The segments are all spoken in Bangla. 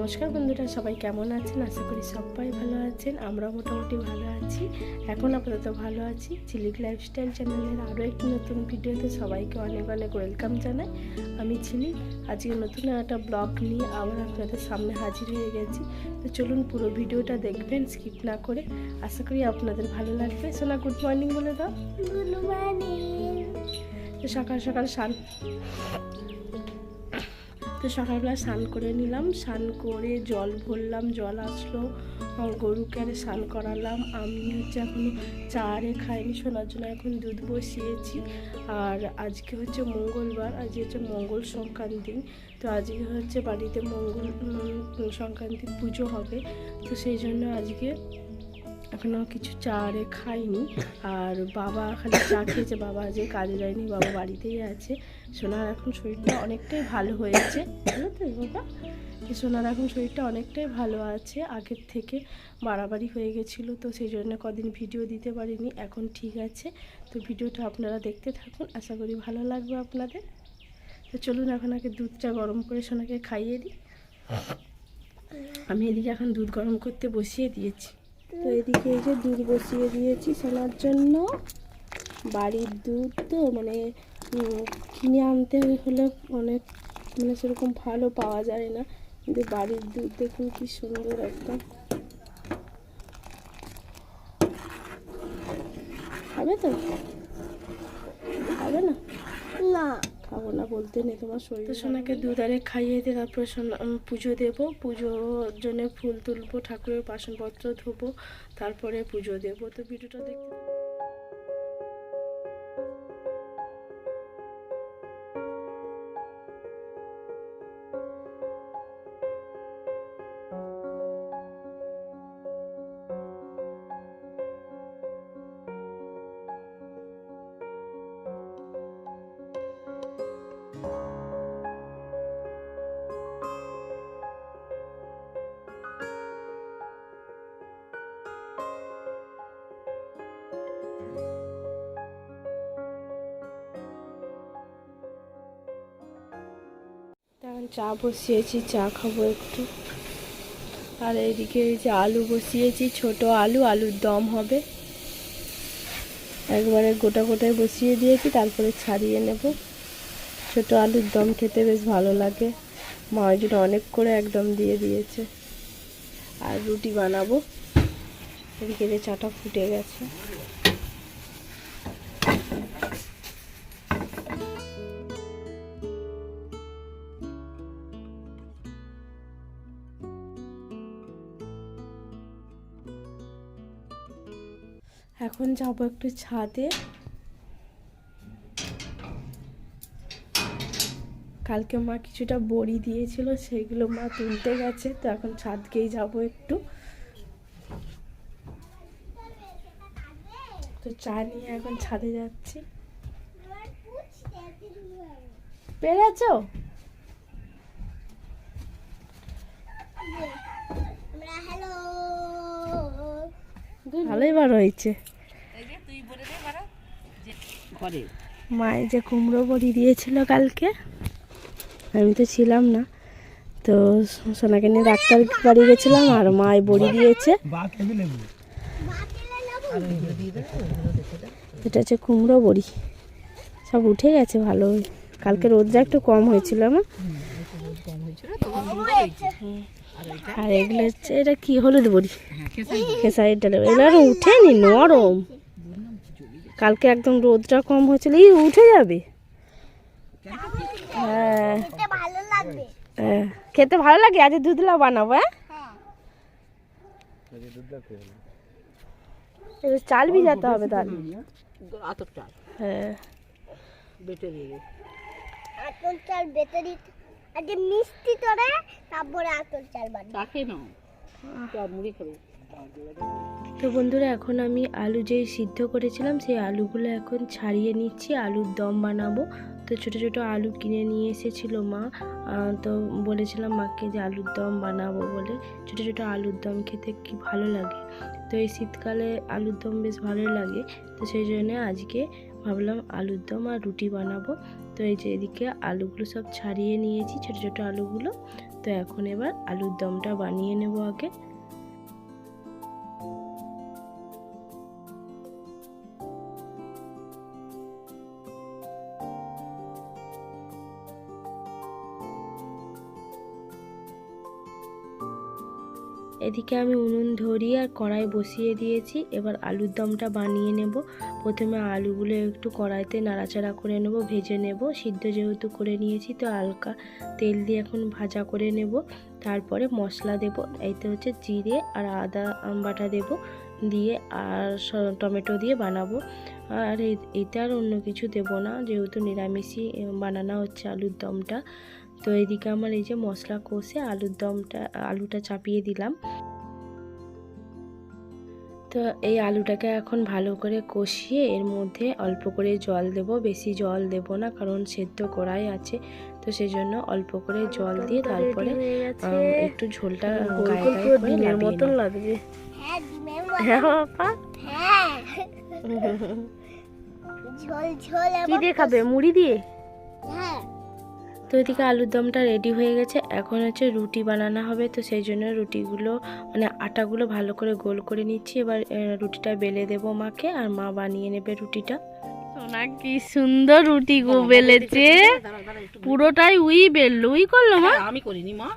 নমস্কার বন্ধুরা সবাই কেমন আছেন? আশা করি সবাই ভালো আছেন আমরা মোটামুটি ভালো আছি। এখন আপাতত ভালো আছি চিলিক লাইফস্টাইল চ্যানেলের আরও একটি নতুন ভিডিওতে সবাইকে অনেক অনেক ওয়েলকাম জানাই। আমি ছিলি আজকে নতুন একটা ব্লগ নিয়ে আবার আপনাদের সামনে হাজির হয়ে গেছি। তো চলুন পুরো ভিডিওটা দেখবেন স্কিপ না করে। আশা করি আপনাদের ভালো লাগবে। সোনা গুড মর্নিং বলে দাও। গুড মর্নিং তো সকাল সকাল স্নান তো সকালবেলা স্নান করে নিলাম। স্নান করে জল ভরলাম, জল আসলো। গরুকে আরে স্নান করালাম। আমি হচ্ছে এখন চা আরে খাইনি শোনার জন্য এখন দুধ বসিয়েছি। আর আজকে হচ্ছে মঙ্গলবার, আজকে হচ্ছে মঙ্গল সংক্রান্তি। তো আজকে হচ্ছে বাড়িতে মঙ্গল সংক্রান্তি পুজো হবে। তো সেই জন্য আজকে এখনও কিছু চা আরে খাইনি। আর বাবা খালি চা খেয়েছে, বাবা আজকে কাজে যায়নি, বাবা বাড়িতেই আছে। সোনার এখন শরীরটা অনেকটাই ভালো হয়েছে তো বাবা সোনার এখন শরীরটা অনেকটাই ভালো আছে, আগের থেকে বাড়াবাড়ি হয়ে গেছিল তো সেই জন্য কদিন ভিডিও দিতে পারিনি, এখন ঠিক আছে। তো ভিডিওটা আপনারা দেখতে থাকুন, আশা করি ভালো লাগবে আপনাদের। তো চলুন এখন আগে দুধটা গরম করে সোনাকে খাইয়ে দিই। আমি এদিকে এখন দুধ গরম করতে বসিয়ে দিয়েছি। তো এদিকে এই যে দুধ বসিয়ে দিয়েছি সোনার জন্য। বাড়ির দুধ তো মানে কিনে আনতে হলে অনেক মানে সেরকম ভালো পাওয়া যায় না। কিন্তু বাড়ির দুধ দেখুন কি সুন্দর একদম হবে তো খাবে না না খাব না বলতে নেই তোমার শরীর সোনাকে দুধারে খাইয়ে দিয়ে তারপরে সোনা পুজো দেবো। পুজোর জন্য ফুল তুলবো ঠাকুরের বাসনপত্র ধোবো তারপরে পুজো দেবো। তো ভিডিওটা দেখতে চা বসিয়েছি, চা খাব একটু। আর এইদিকে এই যে আলু বসিয়েছি, ছোট আলু, আলুর দম হবে। একবারে গোটা গোটায় বসিয়ে দিয়েছি, তারপরে ছাড়িয়ে নেব। ছোট আলুর দম খেতে বেশ ভালো লাগে। মা জন্য অনেক করে একদম দিয়ে দিয়েছে। আর রুটি বানাবো। এদিকে যে চাটা ফুটে গেছে। এখন যাব একটু ছাদে। কালকে মা কিছুটা বড়ি দিয়েছিল সেগুলো মা তুলতে গেছে তো এখন ছাদকেই যাব একটু। তো চা নিয়ে এখন ছাদে যাচ্ছি। পেরেছ? ভালোই বার হয়েছে। ঘরে? মায়ের যে কুমড়ো বড়ি দিয়েছিল কালকে আমি তো ছিলাম না। তো সোনাকে নিয়ে ডাক্তার বাড়ি গেছিলাম আর মায় বড়ি দিয়েছে। এটা হচ্ছে কুমড়ো বড়ি। সব উঠে গেছে ভালো। কালকে রোদটা একটু কম হয়েছিল আমার। আর এগুলো হচ্ছে এটা কি হলুদ বড়ি? খেসারির ডালে এগুলো আর উঠেনি নরম। কালকে একদম রোদটা কম হয়েছিল। এই উঠে যাবে? হ্যাঁ। খেতে ভালো লাগবে। হ্যাঁ। খেতে ভালো লাগে? আজ দুধলা বানাবো হ্যাঁ? চাল ভিজাতে হবে তাহলে। হ্যাঁ। আতর চাল বেটে দিতে আগে মিষ্টি করে তারপরে আতর চাল বানাবো। তাকে চা মুড়ি খাবে। তো বন্ধুরা, এখন আমি আলু যেই সিদ্ধ করেছিলাম, সেই আলুগুলো এখন ছাড়িয়ে নিচ্ছি। আলুর দম বানাবো। তো ছোট ছোট আলু কিনে নিয়ে এসেছিল মা। তো বলেছিলাম মাকে যে আলুর দম বানাবো বলে। ছোট ছোট আলুর দম খেতে কি ভালো লাগে? তো এই শীতকালে আলুর দম বেশ ভালো লাগে। তো সেই জন্য আজকে ভাবলাম আলুর দম আর রুটি বানাবো। তো এই যে এদিকে আলুগুলো সব ছাড়িয়ে নিয়েছি, ছোট ছোট আলুগুলো। তো এখন এবার আলুর দমটা বানিয়ে নেব আগে। এদিকে আমি উনুন ধরিয়ে আর কড়াই বসিয়ে দিয়েছি। এবার আলুর দমটা বানিয়ে নেব। প্রথমে আলুগুলো একটু কড়াইতে নাড়াচাড়া করে নেব, ভেজে নেব। সিদ্ধ যেহেতু করে নিয়েছি, তো হালকা তেল দিয়ে এখন ভাজা করে নেব। তারপরে মশলা দেব এইতে হচ্ছে জিরে আর আদা বাটা দেব দিয়ে আর টমেটো দিয়ে বানাবো। আর এতে আর অন্য কিছু দেব না, যেহেতু নিরামিষই বানানো হচ্ছে আলুর দমটা। তো এদিকে আমার এই যে মশলা কষে আলুর দমটা আলুটা চাপিয়ে দিলাম। তো এই আলুটাকে এখন ভালো করে কষিয়ে এর মধ্যে অল্প করে জল দেব। বেশি জল দেব না কারণ সেদ্ধ করাই আছে। তো সেই জন্য অল্প করে জল দিয়ে তারপরে একটু ঝোলটা নামিয়ে নেব। লাগছে হ্যাঁ ডিমের হ্যাঁ হ্যাঁ। ঝোল ঝোল কি দিয়ে খাবে? মুড়ি দিয়ে? হ্যাঁ। তো এদিকে আলুর দমটা রেডি হয়ে গেছে। এখন হচ্ছে রুটি বানানো হবে তো সেই জন্য রুটিগুলো মানে আটাগুলো ভালো করে গোল করে নিচ্ছি। এবার রুটিটা বেলে দেব মাকে আর মা বানিয়ে নেবে রুটিটা। সোনা কি সুন্দর রুটি গো বেলেছে। পুরোটাই উই বেললো। উই করল মা? হ্যাঁ, আমি করিনি মা।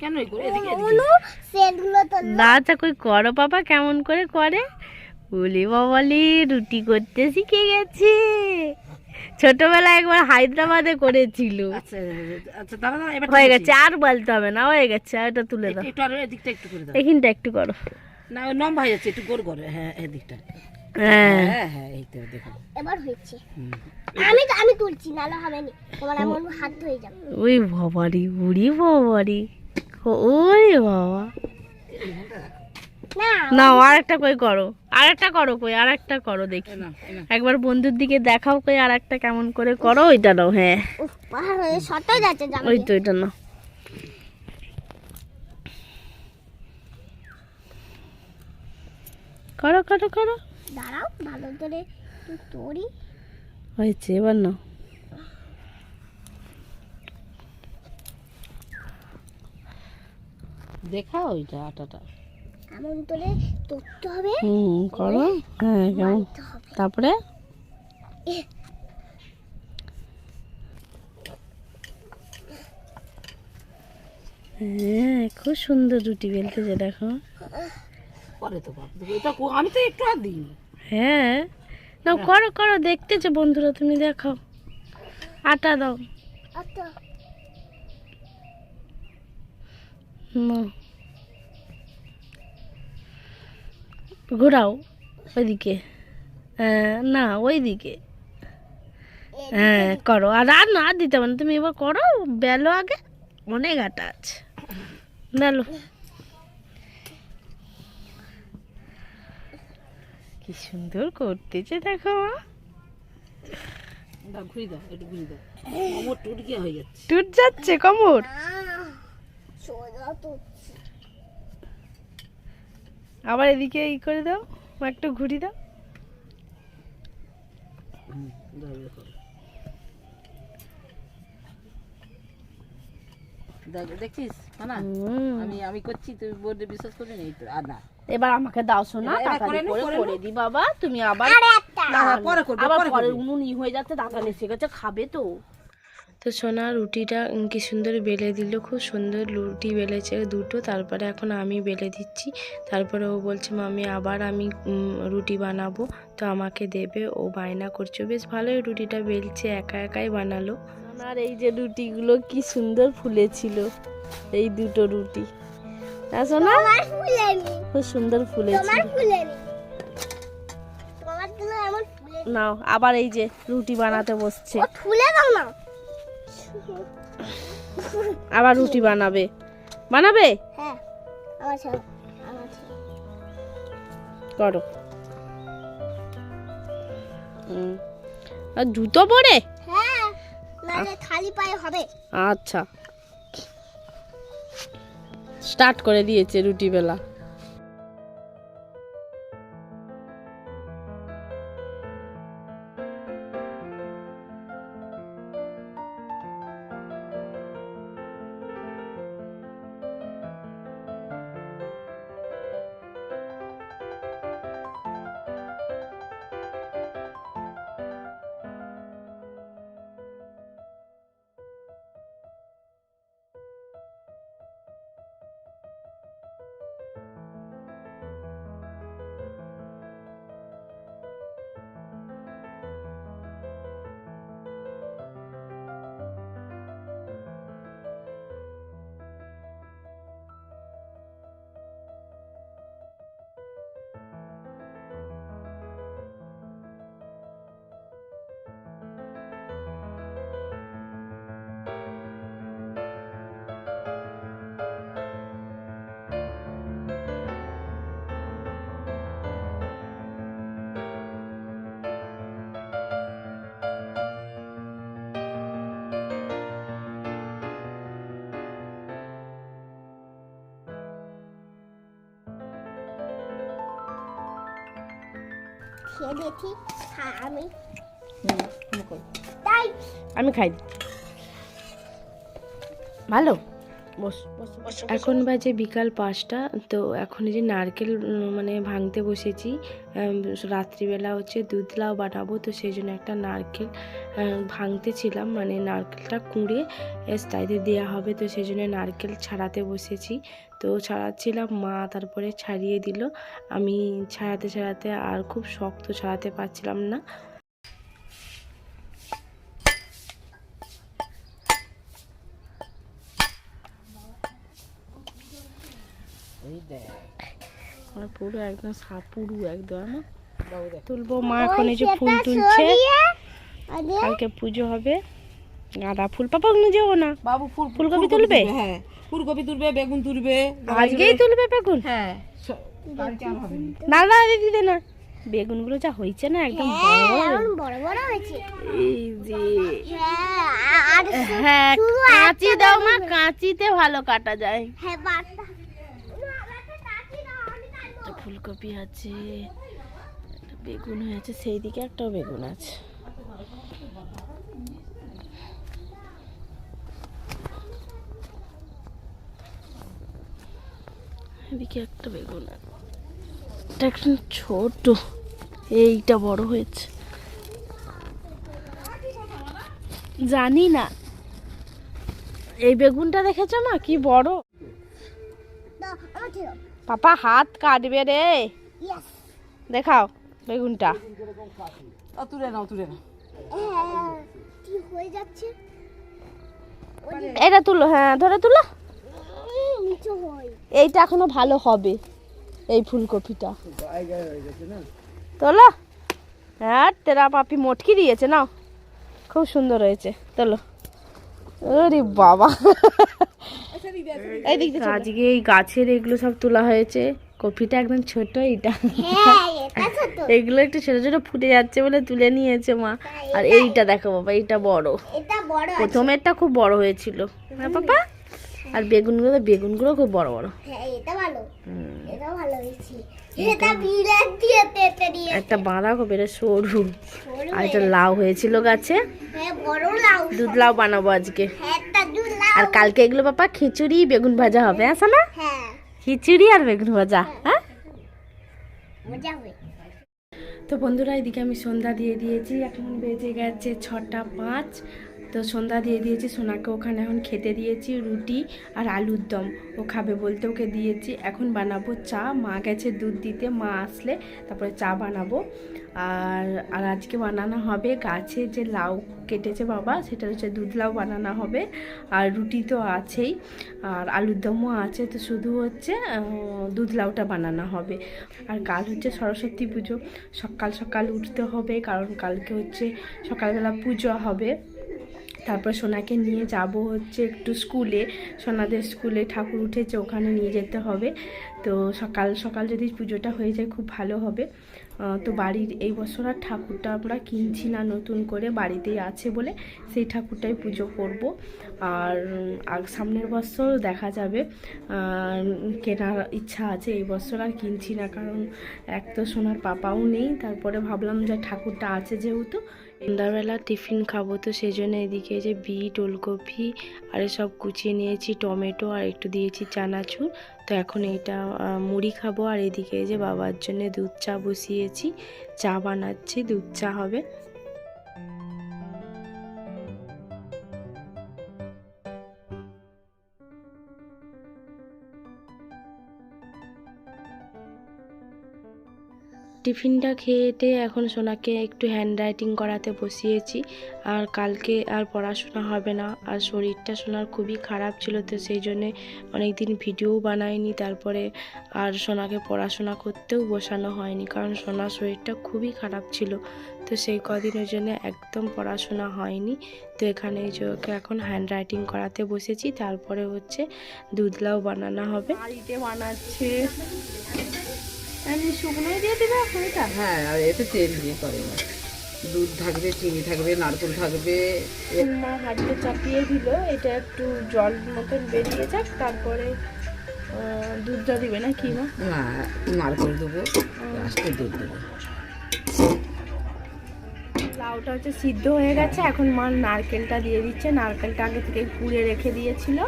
কেন করে এদিকে এদিকে। অনু সেটগুলো তো না। কই করো পাপা কেমন করে করে? বলি বাবালি রুটি করতে শিখে গেছে। ছোটবেলায় একবার হায়দ্রাবাদে করেছিল। আচ্ছা আচ্ছা হয়ে গেছে আর বলতে হবে না হয়ে গেছে আর এটা তুলে দাও। একটু- আর এদিকটা একটু করে দাও। এখানটা একটু করো। না লম্বা হয়ে যাচ্ছে একটু গোল করে। হ্যাঁ এদিকটা হ্যাঁ। হ্যাঁ হ্যাঁ এই তো দেখো। এবার হয়েছে। আমি তো আমি তুলছি নাহলে হবে না। তোমার এমন হাত যাবে। ওই বাবারি উড়ি ওরে বাবা। না না আর একটা কই করো। আর একটা করো কই আর একটা করো দেখি। একবার বন্ধুর দিকে দেখাও কই আর একটা কেমন করে করো ওইটা নাও হ্যাঁ। ওই তো ওইটা নাও। করো করো করো। দাঁড়াও ভালো করে তরি হয়েছে এবার নাও। দেখা ওইটা আটাটা। এমন করে হবে? হুম করো। হ্যাঁ কেমন? তারপরে? হ্যাঁ খুব সুন্দর রুটি বেলতেছে দেখো। পরে তো দেখো, এটা আমি তো একটু আর দিইনি। হ্যাঁ। না করো করো দেখতেছে বন্ধুরা তুমি দেখাও আটা দাও। আচ্ছা নাও। ঘোরাও ওইদিকে। হ্যাঁ, না ওইদিকে। হ্যাঁ করো। আর আর না আর দিতে হবে না। তুমি এবার করো বেলো আগে। অনেক আটা আছে। বেলো। কি সুন্দর করতেছে দেখো মা। দাও ঘুরি দাও একটু ঘুরি দাও। আমার টুটকিয়া হয়ে যাচ্ছে। টুট যাচ্ছে কমর। সোজা তো আবার এদিকে ই করে দাও একটু ঘুরি দাও। হুম, দাও দেখো দেখ- দেখছিস না হুম। আমি আমি করছি তুই বোর্ডে বিশ্বাস করবি না তো আর না। এবার আমাকে দাও শোনা এবার- এবার তাড়াতাড়ি করে করে করে করে দি বাবা তুমি আবার পরে করবি উনুন ই হয়ে যাচ্ছে দাদা এসে গেছে খাবে তো। তো সোনা রুটিটা কি সুন্দর বেলে দিল খুব সুন্দর রুটি বেলেছে দুটো। তারপরে এখন আমি বেলে দিচ্ছি। তারপরে ও বলছে মামি আবার আমি রুটি বানাবো। তো আমাকে দেবে ও বায়না করছে। বেশ ভালোই রুটিটা বেলছে একা একাই বানালো। সোনার এই যে রুটিগুলো কি সুন্দর ফুলেছিল এই দুটো রুটি। তা সোনা? তোমার খুব সুন্দর ফুলেছিল। নাও আবার এই যে রুটি বানাতে বসছে। ফুলে দাও না। আবার রুটি বানাবে। বানাবে? হ্যাঁ করো। আর জুতো পরে? হ্যাঁ খালি পায়ে হবে। আচ্ছা। স্টার্ট করে দিয়েছে রুটি বেলা। খেয়ে দেখি হ্যাঁ আমি হুম, তাই আমি খাই। ভালো? বস এখন বাজে বিকাল পাঁচটা তো এখন এই যে নারকেল মানে ভাঙতে বসেছি রাত্রিবেলা হচ্ছে দুধ লাউ বানাবো তো সেই জন্য একটা নারকেল আহ, ভাঙতে ছিলাম মানে নারকেলটা কুঁড়ে তাইতে দেওয়া হবে। তো সেই জন্য নারকেল ছাড়াতে বসেছি। তো ছাড়াচ্ছিলাম মা তারপরে ছাড়িয়ে দিল। আমি ছাড়াতে ছাড়াতে আর খুব শক্ত ছাড়াতে পারছিলাম না। আমার পুরো একদম সাপুরু একদম। আমার তুলবো মা এখন এই যে ফুল তুলছে। কালকে পুজো হবে। গাঁদা ফুল। পাপা ওখানে যাব না। বাবু ফুল ফুলকপি তুলবে? হ্যাঁ। ফুলকপি তুলবে বেগুন তুলবে। আজকেই তুলবে বেগুন? হ্যাঁ না। না না দিদি দে না। বেগুনগুলো যা হয়েছে না একদম হ্যাঁ বড়। বড় বড় হয়েছে। এই যে। হ্যাঁ আ- হ্যাঁ কাঁচি দাও মা কাঁচিতে ভালো কাটা যায়। হ্যাঁ না, ফুলকপি আছে একটা বেগুন হয়েছে সেই দিকে একটাও বেগুন আছে। এদিকে একটা বেগুন এটা একটা ছোট এইটা বড় হয়েছে। জানি না। এই বেগুনটা দেখেছ মা কি বড়। পাপা হাত কাটবে রে। দেখাও বেগুনটা। তুলে নাও তুলে নাও। হ্যাঁ, এটা তুলো হ্যাঁ ধরে তুলো। এইটা এখনও ভালো হবে এই ফুলকপিটা। তোলো। হ্যাঁ তেরা পাপি মটকি দিয়েছে নাও। খুব সুন্দর হয়েছে তোলো। ওরে বাবা। আজকে এই গাছের এগুলো সব তোলা হয়েছে কপিটা একদম ছোট এইটা। এটা এগুলো একটু ছোট ছোট ফুটে যাচ্ছে বলে তুলে নিয়েছে মা। আর এইটা দেখো বাবা এইটা বড়। এটা বড় আছে। প্রথমেরটা খুব বড় হয়েছিল। হ্যাঁ পাপা? আর বেগুনগুলো বেগুনগুলো খুব বড় বড়। হ্যাঁ এটা এটা এটা একটা বাঁধাকপি এটা সরু। আর একটা লাউ হয়েছিল গাছে। হ্যাঁ দুধ লাউ বানাবো আজকে। হ্যাঁ আর কালকে এগুলো পাপা খিচুড়ি বেগুন ভাজা হবে আসা না খিচুড়ি আর বেগুন ভাজা হ্যাঁ? তো বন্ধুরা এদিকে আমি সন্ধ্যা দিয়ে দিয়েছি। এখন বেজে গেছে ছটা পাঁচ। তো সন্ধ্যা দিয়ে দিয়েছি, সোনাকে ওখানে এখন খেতে দিয়েছি, রুটি আর আলুর দম। ও খাবে বলতে ওকে দিয়েছি। এখন বানাবো চা। মা গেছে দুধ দিতে, মা আসলে তারপরে চা বানাবো। আর আর আজকে বানানো হবে গাছে যে লাউ কেটেছে বাবা, সেটা হচ্ছে দুধ লাউ বানানো হবে। আর রুটি তো আছেই, আর আলুর দমও আছে, তো শুধু হচ্ছে দুধ লাউটা বানানো হবে। আর কাল হচ্ছে সরস্বতী পুজো। সকাল সকাল উঠতে হবে, কারণ কালকে হচ্ছে সকালবেলা পুজো হবে। তারপর সোনাকে নিয়ে যাব হচ্ছে একটু স্কুলে। সোনাদের স্কুলে ঠাকুর উঠেছে, ওখানে নিয়ে যেতে হবে। তো সকাল সকাল যদি পুজোটা হয়ে যায় খুব ভালো হবে। তো বাড়ির এই বছর আর ঠাকুরটা আমরা কিনছি না, নতুন করে বাড়িতেই আছে বলে সেই ঠাকুরটাই পুজো করব। আর সামনের বছর দেখা যাবে। কেনার ইচ্ছা আছে এই বছর আর কিনছি না, কারণ এক তো সোনার পাপাও নেই, তারপরে ভাবলাম যে ঠাকুরটা আছে যেহেতু সন্ধ্যাবেলা টিফিন খাব তো সেই জন্য এদিকে যে বিট, ওলকপি, আর সব কুচিয়ে নিয়েছি, টমেটো আর একটু দিয়েছি চানাচুর। তো এখন এটা মুড়ি খাব আর এদিকে যে বাবার জন্য দুধ চা বসিয়েছি। চা বানাচ্ছি, দুধ চা হবে। টিফিনটা খেয়েটে এখন সোনাকে একটু হ্যান্ড রাইটিং করাতে বসিয়েছি। আর কালকে আর পড়াশোনা হবে না। আর শরীরটা সোনার খুবই খারাপ ছিল তো সেই জন্যে অনেক দিন ভিডিও বানাইনি। তারপরে আর সোনাকে পড়াশোনা করতেও বসানো হয়নি। কারণ সোনার শরীরটা খুবই খারাপ ছিল। তো সেই কদিনের জন্য একদম পড়াশোনা হয়নি। তো এখানে ওকে এখন হ্যান্ড রাইটিং করাতে বসেছি। তারপরে হচ্ছে দুধলাও বানানো হবে। বানাচ্ছে। শুকনোই দিয়ে দিবে এখন হ্যাঁ আর এতে তেল দিয়ে করে না। দুধ থাকবে চিনি থাকবে নারকেল থাকবে মা হাঁড়িতে চাপিয়ে দিল। এটা একটু জল মতন বেরিয়ে যাক তারপরে দুধটা দিবে না কি না নারকেল দেবো লাস্টে দুধ দেবো। লাউটা হচ্ছে সিদ্ধ হয়ে গেছে এখন মা নারকেলটা দিয়ে দিচ্ছে। নারকেলটা আগে থেকে কুড়ে রেখে দিয়েছিল।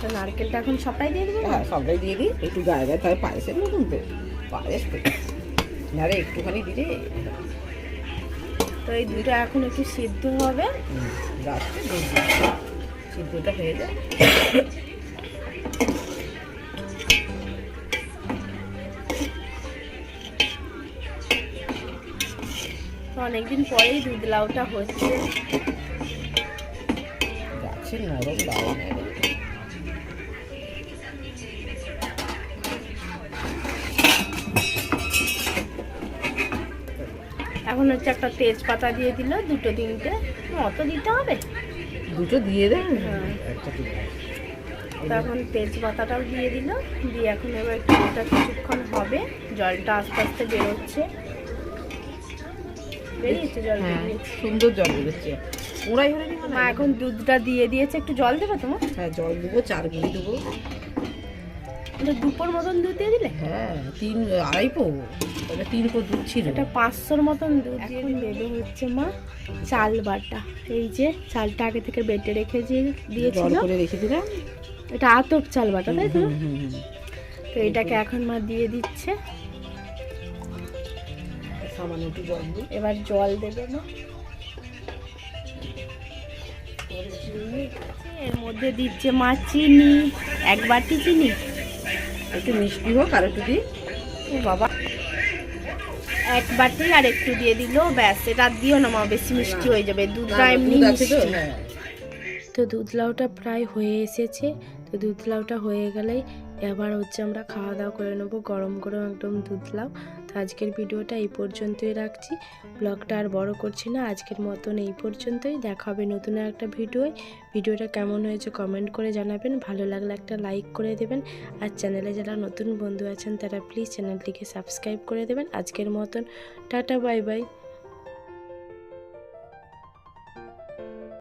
তো নারকেলটা এখন সবটাই দিয়ে দেবে? হ্যাঁ সবটাই দিয়ে দিই। একটু গায়ে গায়ে তাহলে পায়েসের মতন তো। আরে একটুখানি দিলে। তো এই দুটো এখন একটু সিদ্ধ হবে। দুধ সিদ্ধটা হয়ে যায় অনেকদিন পরেই দুধ লাউটা হচ্ছে। গাছের নরম লাউ নেবে এখন হচ্ছে একটা তেজপাতা দিয়ে দিল দুটো তিনটে। অত দিতে হবে? দুটো দিয়ে দেন? হ্যাঁ। এখন তেজপাতাটাও দিয়ে দিল দিয়ে এখন এবার একটু কিছুক্ষণ হবে জলটা আস্তে আস্তে বেরোচ্ছে। বেরিয়েছে জল হ্যাঁ সুন্দর জল বেরোচ্ছে। ওরাই হলে মা এখন দুধটা দিয়ে দিয়েছে একটু জল দেবে তোমার? হ্যাঁ জল দেবো চার গুঁড়ি দেবো। দুপোর মতন দুধ দিয়ে দিলে? হ্যাঁ তিন আড়াই পো ওটা তিন পো দুধ ছিল। এটা পাঁচশোর মতন দুধ এখন বেবে হচ্ছে মা চাল বাটা। এই যে চালটা আগে থেকে বেটে রেখে দিয়ে দিয়েছিল করে রেখে দিলাম। এটা আতপ চাল বাটা তাই তো। তো এটাকে এখন মা দিয়ে দিচ্ছে। সামান্য একটু জল এবার জল দেবে না এর মধ্যে দিচ্ছে মা চিনি এক বাটি চিনি। একটু মিষ্টি হোক আর একটু দিই। ও বাবা। এক বাটি আর একটু দিয়ে দিল ব্যাস এটা দিও না মা বেশি মিষ্টি হয়ে যাবে। দুধটা এমনি আছে তো? মিষ্টি। হ্যাঁ। তো দুধ লাউটা প্রায় হয়ে এসেছে। তো দুধ লাউটা হয়ে গেলেই এবার হচ্ছে আমরা খাওয়া দাওয়া করে নেব গরম গরম একদম দুধ লাউ। তো আজকের ভিডিওটা এই পর্যন্তই রাখছি। ব্লগটা আর বড় করছি না, আজকের মতন এই পর্যন্তই। দেখা হবে নতুন একটা ভিডিওয়। ভিডিওটা কেমন হয়েছে কমেন্ট করে জানাবেন। ভালো লাগলে একটা লাইক করে দেবেন। আর চ্যানেলে যারা নতুন বন্ধু আছেন, তারা প্লিজ চ্যানেলটিকে সাবস্ক্রাইব করে দেবেন। আজকের মতন, টাটা বাই বাই